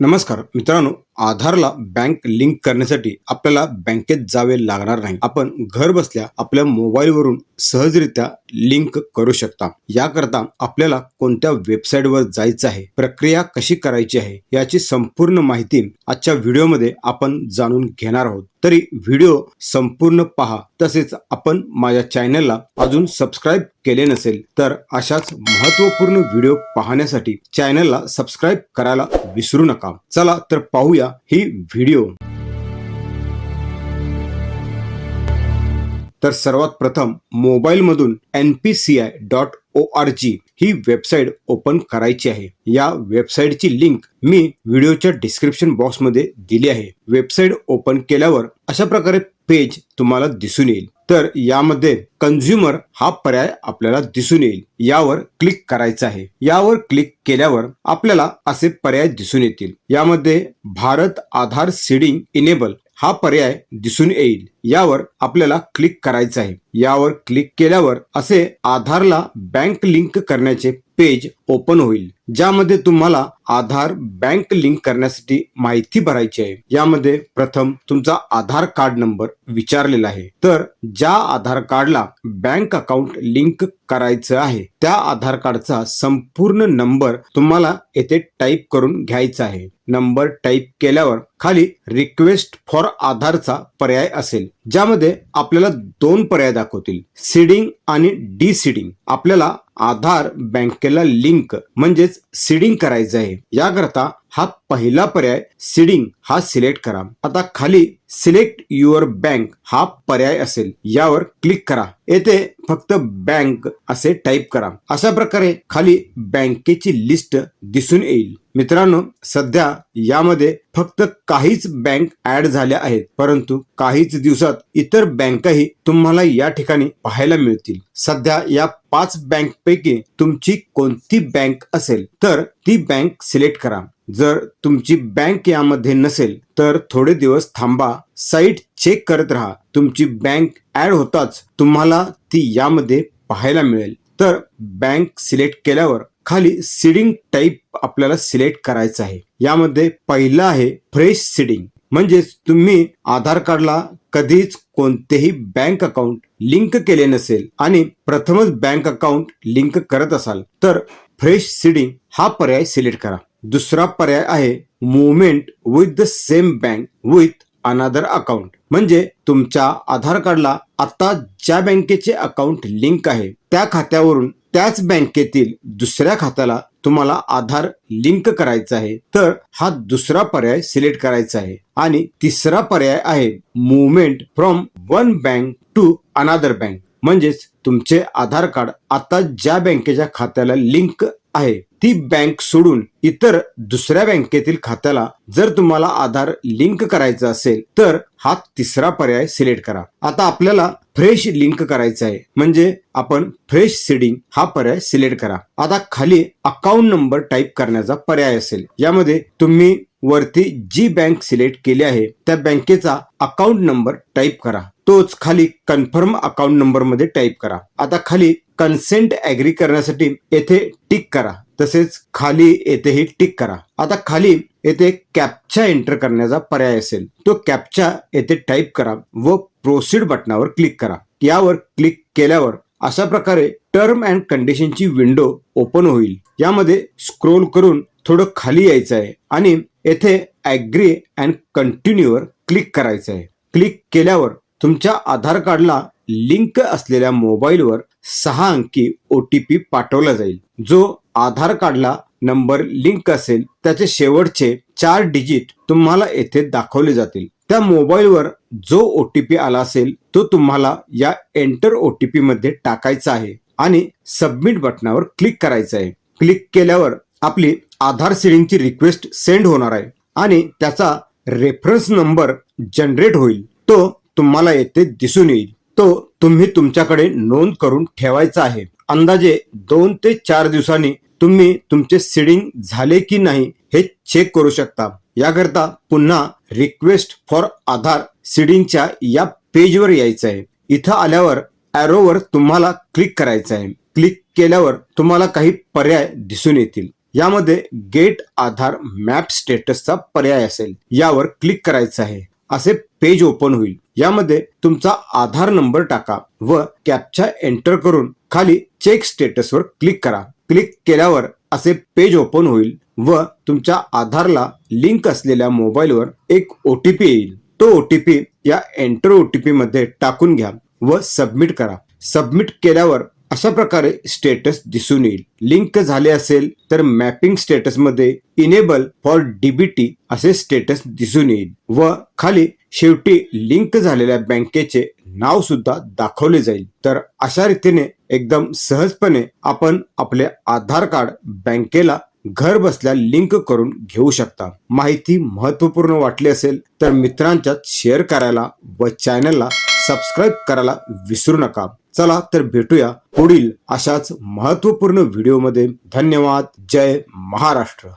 नमस्कार मित्रांनो आधारला बँक लिंक करण्यासाठी आपल्याला बँकेत जावे लागणार नाही. आपण घर बसल्या आपल्या मोबाईलवरून सहजरित्या लिंक करू शकता. याकरता आपल्याला कोणत्या वेबसाईटवर जायचं आहे प्रक्रिया कशी करायची आहे याची संपूर्ण माहिती आजच्या व्हिडिओमध्ये आपण जाणून घेणार आहोत. तरी व्हिडिओ संपूर्ण पहा. तसेच आपण माझ्या चॅनलला अजून सबस्क्राईब केले नसेल तर अशाच महत्त्वपूर्ण व्हिडिओ पाहण्यासाठी चॅनलला सबस्क्राईब करायला विसरू नका. चला तर पाहूया ही व्हिडिओ. तर सर्वात प्रथम मोबाईलमधून N P C I dot O R G he website open करायची आहे. या वेबसाईटची लिंक मी व्हिडिओच्या डिस्क्रिप्शन बॉक्समध्ये दिली आहे. वेबसाईट ओपन केल्यावर अशा प्रकारे पेज तुम्हाला दिसून येईल. तर यामध्ये कन्झ्युमर हा पर्याय आपल्याला दिसून येईल. यावर क्लिक करायचं आहे. यावर क्लिक केल्यावर आपल्याला असे पर्याय दिसून येतील. यामध्ये भारत आधार सीडिंग इनेबल हा पर्याय दिसून येईल. यावर आपल्याला क्लिक करायचं आहे. यावर क्लिक केल्यावर असे आधारला बँक लिंक करण्याचे पेज ओपन होईल. ज्यामध्ये तुम्हाला आधार बँक लिंक करण्यासाठी माहिती भरायची आहे. यामध्ये प्रथम तुमचा आधार कार्ड नंबर विचारलेला आहे. तर ज्या आधार कार्डला बँक अकाउंट लिंक करायचं आहे त्या आधार कार्डचा संपूर्ण नंबर तुम्हाला येथे टाईप करून घ्यायचा आहे. नंबर टाईप केल्यावर खाली रिक्वेस्ट फॉर आधारचा पर्याय असेल. ज्यामध्ये आपल्याला दोन पर्याय दाखवतील. सीडिंग आणि डी सीडिंग आपल्याला आधार बँकेला लिंक म्हणजेच सीडिंग करायचं आहे. याकरता हा पहिला पर्याय सीडिंग हा सिलेक्ट करा. आता खाली सिलेक्ट युअर बँक हा पर्याय असेल. यावर क्लिक करा. येथे फक्त बँक असे टाईप करा. अशा प्रकारे खाली बँकेची लिस्ट दिसून येईल. मित्रांनो सध्या यामध्ये फक्त काहीच बँक ऍड झाल्या आहेत. परंतु काहीच दिवसात इतर बँकाही तुम्हाला या ठिकाणी पाहायला मिळतील. सध्या या पाच बँक पैकी तुमची कोणती बँक असेल तर ती बँक सिलेक्ट करा. जर तुमची बँक यामध्ये नसेल तर थोडे दिवस थांबा. साईट चेक करत राहा. तुमची बँक ऍड होताच तुम्हाला ती यामध्ये पाहायला मिळेल. तर बँक सिलेक्ट केल्यावर खाली सीडिंग टाईप आपल्याला सिलेक्ट करायचं आहे. यामध्ये पहिलं आहे फ्रेश सीडिंग म्हणजेच तुम्ही आधार कार्डला कधीच कोणतेही बँक अकाउंट लिंक केले नसेल आणि प्रथमच बँक अकाउंट लिंक करत असाल तर फ्रेश सीडिंग हा पर्याय सिलेक्ट करा. दुसरा पर्याय आहे movement with the same bank with another account म्हणजे तुमच्या आधार कार्डला आता ज्या बँकेचे अकाउंट लिंक आहे त्या खात्यावरून त्याच बँकेतील दुसऱ्या खात्याला तुम्हाला आधार लिंक करायचा आहे. तर हा दुसरा पर्याय सिलेक्ट करायचा आहे. आणि तिसरा पर्याय आहे movement from one bank to another bank. म्हणजेच तुमचे आधार कार्ड आता ज्या बँकेच्या खात्याला लिंक आहे. ती बँक सोडून इतर दुसऱ्या बँकेतील खात्याला जर तुम्हाला आधार लिंक करायचं असेल तर हा तिसरा पर्याय सिलेक्ट करा. आता आपल्याला फ्रेश लिंक करायचं आहे. म्हणजे आपण फ्रेश सीडिंग हा पर्याय सिलेक्ट करा. आता खाली अकाउंट नंबर टाईप करण्याचा पर्याय असेल. यामध्ये तुम्ही वरती जी बँक सिलेक्ट केली आहे त्या बँकेचा अकाउंट नंबर टाईप करा. तोच खाली कन्फर्म अकाउंट नंबरमध्ये टाईप करा. आता खाली कन्सेंट ऍग्री करण्यासाठी येथे टिक करा. तसेच खाली येथेही टिक करा. आता खाली येथे कॅपचा एंटर करण्याचा पर्याय असेल. तो कॅपचा येथे टाईप करा व प्रोसीड बटनावर क्लिक करा. यावर क्लिक केल्यावर अशा प्रकारे टर्म अँड कंडिशनची विंडो ओपन होईल. यामध्ये स्क्रोल करून थोडं खाली यायचं आहे आणि येथे ॲग्री अँड कंटिन्यूवर क्लिक करायचं आहे. क्लिक केल्यावर तुमच्या आधार कार्डला लिंक असलेल्या मोबाईलवर सहा अंकी ओ टी पी पाठवला जाईल. जो आधार कार्डला नंबर लिंक असेल त्याचे शेवटचे चार डिजिट तुम्हाला येथे दाखवले जातील. त्या मोबाईलवर जो ओ टी पी आला असेल तो तुम्हाला या एंटर ओ टी पी मध्ये टाकायचा आहे आणि सबमिट बटनावर क्लिक करायचं आहे. क्लिक केल्यावर आपली आधार सिडिंगची रिक्वेस्ट सेंड होणार आहे आणि त्याचा रेफरन्स नंबर जनरेट होईल. तो तुम्हाला येथे दिसून येईल. तो तुम्ही तुमच्याकडे नोंद करून ठेवायचा आहे. अंदाजे दोन ते चार दिवसांनी तुम्ही तुमचे सीडिंग झाले की नाही हे चेक करू शकता. याकरता पुन्हा रिक्वेस्ट फॉर आधार सीडिंगच्या या पेजवर यायचं आहे. इथं आल्यावर ॲरोवर तुम्हाला क्लिक करायचं आहे. क्लिक केल्यावर तुम्हाला काही पर्याय दिसून येतील. यामध्ये गेट आधार मॅप स्टेटसचा पर्याय असेल. यावर क्लिक करायचं आहे. असे पेज ओपन होईल. यामध्ये तुमचा आधार नंबर टाका व कॅपचा एंटर करून खाली चेक स्टेटसवर क्लिक करा. क्लिक केल्यावर असे पेज ओपन होईल व तुमच्या आधारला लिंक असलेल्या मोबाईलवर एक ओ टी पी येईल. तो ओ टी पी या एंटर ओ टी पी मध्ये टाकून घ्या व सबमिट करा. सबमिट केल्यावर अशा प्रकारे स्टेटस दिसून येईल. लिंक झाले असेल तर मॅपिंग स्टेटसमध्ये इनेबल फॉर डीबीटी असे स्टेटस दिसून येईल व खाली शेवटी लिंक झालेल्या बँकेचे नाव सुद्धा दाखवले जाईल. तर अशा रीतीने एकदम सहजपणे आपण आपले आधार कार्ड बँकेला घर बसल्या लिंक करून घेऊ शकता. माहिती महत्त्वपूर्ण वाटली असेल तर मित्रांच्यात शेअर करायला व चॅनलला सबस्क्राईब करायला विसरू नका. चला तर भेटूया पुढील अशाच महत्त्वपूर्ण व्हिडिओमध्ये धन्यवाद. जय महाराष्ट्र.